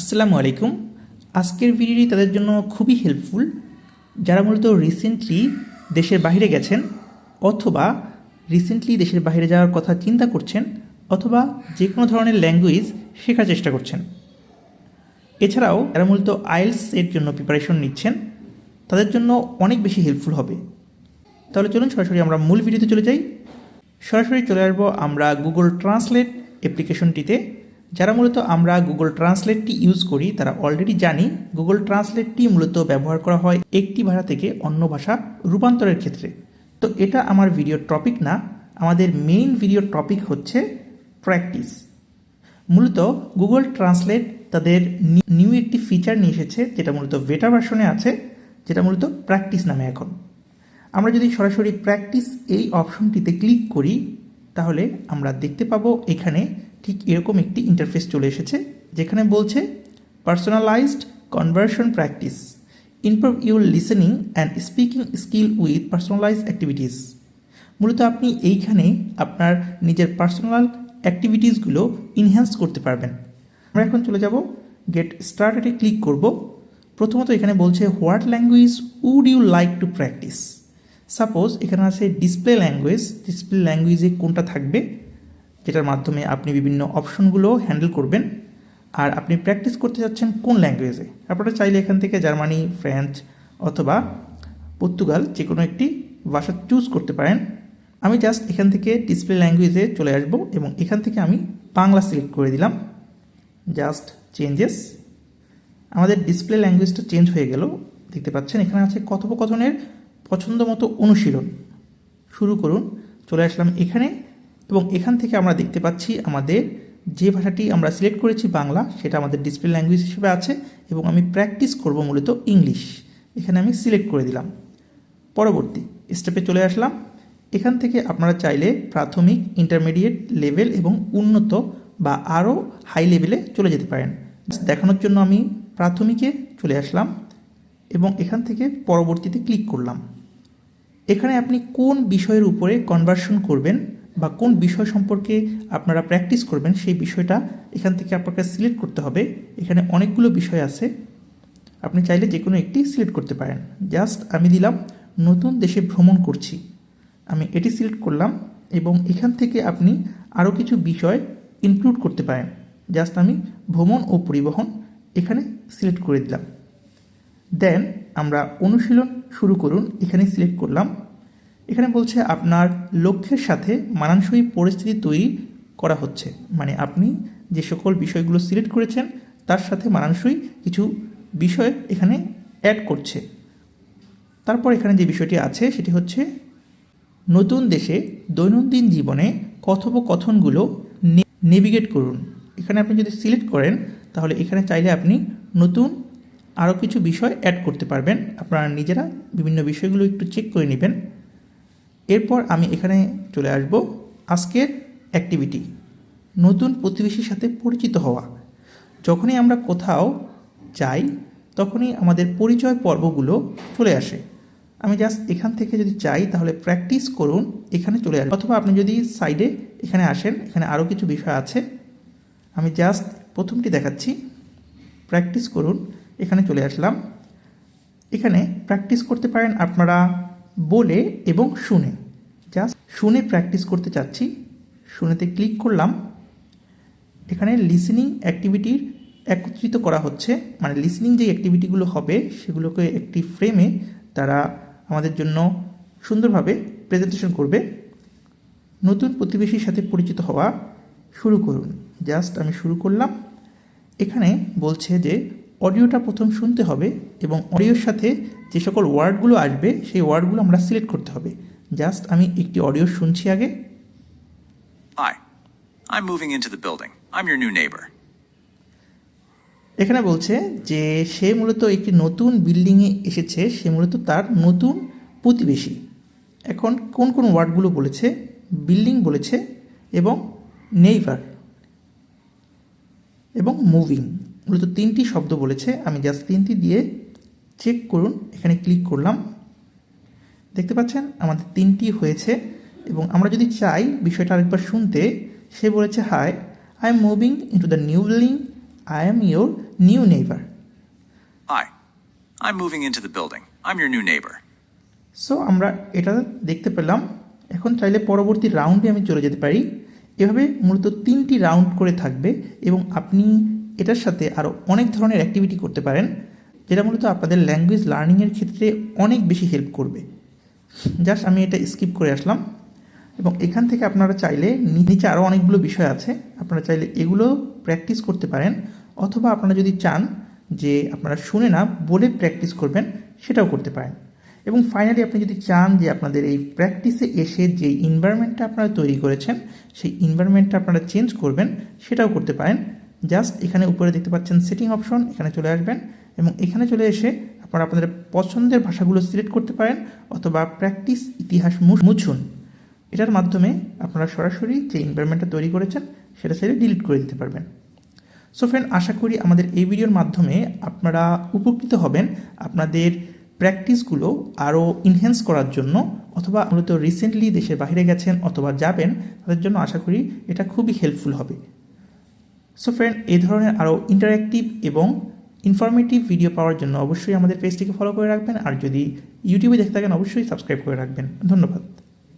আসসালামু আলাইকুম। আজকের ভিডিওটি তাদের জন্য খুবই হেল্পফুল যারা মূলত রিসেন্টলি দেশের বাইরে গেছেন অথবা রিসেন্টলি দেশের বাইরে যাওয়ার কথা চিন্তা করছেন অথবা যে কোনো ধরনের ল্যাঙ্গুয়েজ শেখার চেষ্টা করছেন। এছাড়াও যারা মূলত আইএলস এর জন্য প্রিপারেশন নিচ্ছেন, তাদের জন্য অনেক বেশি হেল্পফুল হবে। তাহলে চলুন সরাসরি আমরা মূল ভিডিওতে চলে যাই। সরাসরি চলে আসব আমরা গুগল ট্রান্সলেট অ্যাপ্লিকেশনটিতে যারা মূলত আমরা গুগল ট্রান্সলেটটি ইউজ করি, তারা অলরেডি জানি গুগল ট্রান্সলেটটি মূলত ব্যবহার করা হয় একটি ভাষা থেকে অন্য ভাষা রূপান্তরের ক্ষেত্রে। তো এটা আমার ভিডিও টপিক না, আমাদের মেইন ভিডিও টপিক হচ্ছে প্র্যাকটিস মূলত গুগল ট্রান্সলেট তাদের নিউ একটি ফিচার নিয়ে এসেছে, যেটা মূলত বেটা ভার্সনে আছে, যেটা মূলত প্র্যাকটিস নামে এখন। আমরা যদি সরাসরি প্র্যাকটিস এই অপশনটিতে ক্লিক করি, তাহলে আমরা দেখতে পাবো এখানে ঠিক এরকম একটি ইন্টারফেস চলে এসেছে, যেখানে বলছে personalized conversion practice improve your listening and speaking skill with personalize activities মূলত আপনি এইখানে আপনার নিজের পার্সোনাল অ্যাক্টিভিটিসগুলো ইনহ্যান্স করতে পারবেন। আমরা এখন চলে যাব গেট স্টার্টেডে ক্লিক করব। প্রথমত এখানে বলছে what language would you like to practice suppose এখানে আছে ডিসপ্লে ল্যাঙ্গুয়েজ ডিসপ্লে ল্যাঙ্গুয়েজে কোনটা থাকবে? যেটার মাধ্যমে আপনি বিভিন্ন অপশনগুলো হ্যান্ডেল করবেন আর আপনি প্র্যাকটিস করতে যাচ্ছেন কোন ল্যাঙ্গুয়েজে। আপনারা চাইলে এখান থেকে জার্মানি, ফ্রেঞ্চ অথবা পর্তুগাল যে কোনো একটি ভাষা চুজ করতে পারেন। আমি জাস্ট এখান থেকে ডিসপ্লে ল্যাঙ্গুয়েজে চলে আসব এবং এখান থেকে আমি বাংলা সিলেক্ট করে দিলাম। Just changes. আমাদের ডিসপ্লে ল্যাঙ্গুয়েজটা চেঞ্জ হয়ে গেল। দেখতে পাচ্ছেন এখানে আছে কথোপকথনের পছন্দ মতো অনুশীলন। শুরু করুন। চলে আসলাম এখানে। এবং এখান থেকে আমরা দেখতে পাচ্ছি আমাদের যে ভাষাটি আমরা সিলেক্ট করেছি বাংলা, সেটা আমাদের ডিসপ্লে ল্যাঙ্গুয়েজ হিসেবে আছে এবং আমি প্র্যাকটিস করব মূলত ইংলিশ এখানে আমি সিলেক্ট করে দিলাম। পরবর্তী স্টেপে চলে আসলাম। এখান থেকে আপনারা চাইলে প্রাথমিক ইন্টারমিডিয়েট লেভেল এবং উন্নত বা আরও হাই লেভেলে চলে যেতে পারেন। দেখানোর জন্য আমি প্রাথমিকে চলে আসলাম এবং এখান থেকে পরবর্তীতে ক্লিক করলাম। এখানে আপনি কোন বিষয়ের উপরে কনভার্সন করবেন বা কোন বিষয় সম্পর্কে আপনারা প্র্যাকটিস করবেন সেই বিষয়টা এখান থেকে আপনাকে সিলেক্ট করতে হবে। এখানে অনেকগুলো বিষয় আছে। আপনি চাইলে যে কোনো একটি সিলেক্ট করতে পারেন। জাস্ট আমি দিলাম, নতুন দেশে ভ্রমণ করছি। আমি এটি সিলেক্ট করলাম এবং এখান থেকে আপনি আরও কিছু বিষয় ইনক্লুড করতে পারেন। জাস্ট আমি ভ্রমণ ও পরিবহন এখানে সিলেক্ট করে দিলাম। দেন আমরা অনুশীলন শুরু করুন। এখানে সিলেক্ট করলাম এখানে বলছে আপনার লক্ষ্যের সাথে মানানসই পরিস্থিতি তৈরি করা হচ্ছে। মানে আপনি যে সকল বিষয়গুলো সিলেক্ট করেছেন, তার সাথে মানানসই কিছু বিষয় এখানে অ্যাড করছে। তারপর এখানে যে বিষয়টি আছে, সেটি হচ্ছে নতুন দেশে দৈনন্দিন জীবনে কথোপকথনগুলো নেভিগেট করুন। এখানে আপনি যদি সিলেক্ট করেন, তাহলে এখানে চাইলে আপনি নতুন আরও কিছু বিষয় অ্যাড করতে পারবেন। আপনারা নিজেরা বিভিন্ন বিষয়গুলো একটু চেক করে নেবেন। এরপর আমি এখানে চলে আসব আজকের অ্যাক্টিভিটি নতুন প্রতিবেশীর সাথে পরিচিত হওয়া। যখনই আমরা কোথাও যাই, তখনই আমাদের পরিচয় পর্বগুলো চলে আসে। আমি জাস্ট এখান থেকে যদি চাই তাহলে প্র্যাকটিস করুন, এখানে চলে আসবে। অথবা আপনি যদি সাইডে এখানে আসেন, এখানে আরও কিছু বিষয় আছে। আমি জাস্ট প্রথমটি দেখাচ্ছি। প্র্যাকটিস করুন, এখানে চলে আসলাম। এখানে প্র্যাকটিস করতে পারেন আপনারা বলে এবং শুনে। জাস্ট শুনে প্র্যাকটিস করতে চাচ্ছি। শুনেতে ক্লিক করলাম। এখানে লিসেনিং অ্যাক্টিভিটির একত্রিত করা হচ্ছে। মানে লিসেনিং যে অ্যাক্টিভিটিগুলো হবে, সেগুলোকে একটি ফ্রেমে তারা আমাদের জন্য সুন্দরভাবে প্রেজেন্টেশন করবে। নতুন প্রতিবেশীর সাথে পরিচিত হওয়া শুরু করুন। জাস্ট আমি শুরু করলাম। এখানে বলছে যে অডিওটা প্রথম শুনতে হবে এবং অডিওর সাথে যে সকল ওয়ার্ডগুলো আসবে, সেই ওয়ার্ডগুলো আমরা সিলেক্ট করতে হবে। জাস্ট আমি একটি অডিও শুনছি আগে। Hi, I'm moving into the building. I'm your new neighbor. এখানে বলছে যে সে মূলত একটি নতুন বিল্ডিংয়ে এসেছে সে মূলত তার নতুন প্রতিবেশী। এখন কোন কোন ওয়ার্ডগুলো বলেছে বিল্ডিং বলেছে এবং নেইভার এবং মুভিং মূলত তিনটি শব্দ বলেছে। আমি জাস্ট তিনটি দিয়ে চেক করুন। এখানে ক্লিক করলাম। দেখতে পাচ্ছেন আমাদের তিনটি হয়েছে এবং আমরা যদি চাই বিষয়টা আরেকবার শুনতে সে বলেছে hi I am moving into the new building I am your new neighbour Hi. I'm moving into the building. I'm your new neighbor. So আমরা এটা দেখতে পেলাম এখন চাইলে পরবর্তী রাউন্ডে আমি চলে যেতে পারি এভাবে মূলত তিনটি রাউন্ড করে থাকবে এবং আপনি এটার সাথে আরও অনেক ধরনের অ্যাক্টিভিটি করতে পারেন যেটা মূলত আপনাদের ল্যাঙ্গুয়েজ লার্নিংয়ের ক্ষেত্রে অনেক বেশি হেল্প করবে জাস্ট আমি এটা স্কিপ করে আসলাম। এবং এখান থেকে আপনারা চাইলে নিচে আরও অনেকগুলো বিষয় আছে। আপনারা চাইলে এগুলো প্র্যাকটিস করতে পারেন। অথবা আপনারা যদি চান যে আপনারা শুনে না, বলে প্র্যাকটিস করবেন, সেটাও করতে পারেন। এবং ফাইনালি আপনি যদি চান যে আপনাদের এই প্র্যাকটিসে এসে যে ইনভায়রনমেন্টটা আপনারা তৈরি করেছেন, সেই ইনভায়রনমেন্টটা আপনারা চেঞ্জ করবেন, সেটাও করতে পারেন। জাস্ট এখানে উপরে দেখতে পাচ্ছেন সেটিং অপশন এখানে চলে আসবেন। এবং এখানে চলে এসে আপনারা আপনাদের পছন্দের ভাষাগুলো সিলেক্ট করতে পারেন অথবা প্র্যাকটিস ইতিহাস মুছুন। এটার মাধ্যমে আপনারা সরাসরি যে এনভায়রনমেন্টটা তৈরি করেছেন, সেটা চাইলে ডিলিট করে দিতে পারবেন। সো ফ্রেন্ড আশা করি আমাদের এই ভিডিওর মাধ্যমে আপনারা উপকৃত হবেন আপনাদের প্র্যাকটিসগুলো আরও ইনহ্যান্স করার জন্য অথবা মূলত রিসেন্টলি দেশের বাইরে গেছেন অথবা যাবেন, তাদের জন্য আশা করি এটা খুবই হেল্পফুল হবে। সো ফ্রেন্ড এই ধরনের আরও ইন্টারেক্টিভ এবং ইনফরমেটিভ ভিডিও পাওয়ার জন্য অবশ্যই আমাদের পেজটিকে ফলো করে রাখবেন, আর যদি ইউটিউবে দেখতে থাকেন, অবশ্যই সাবস্ক্রাইব করে রাখবেন। ধন্যবাদ।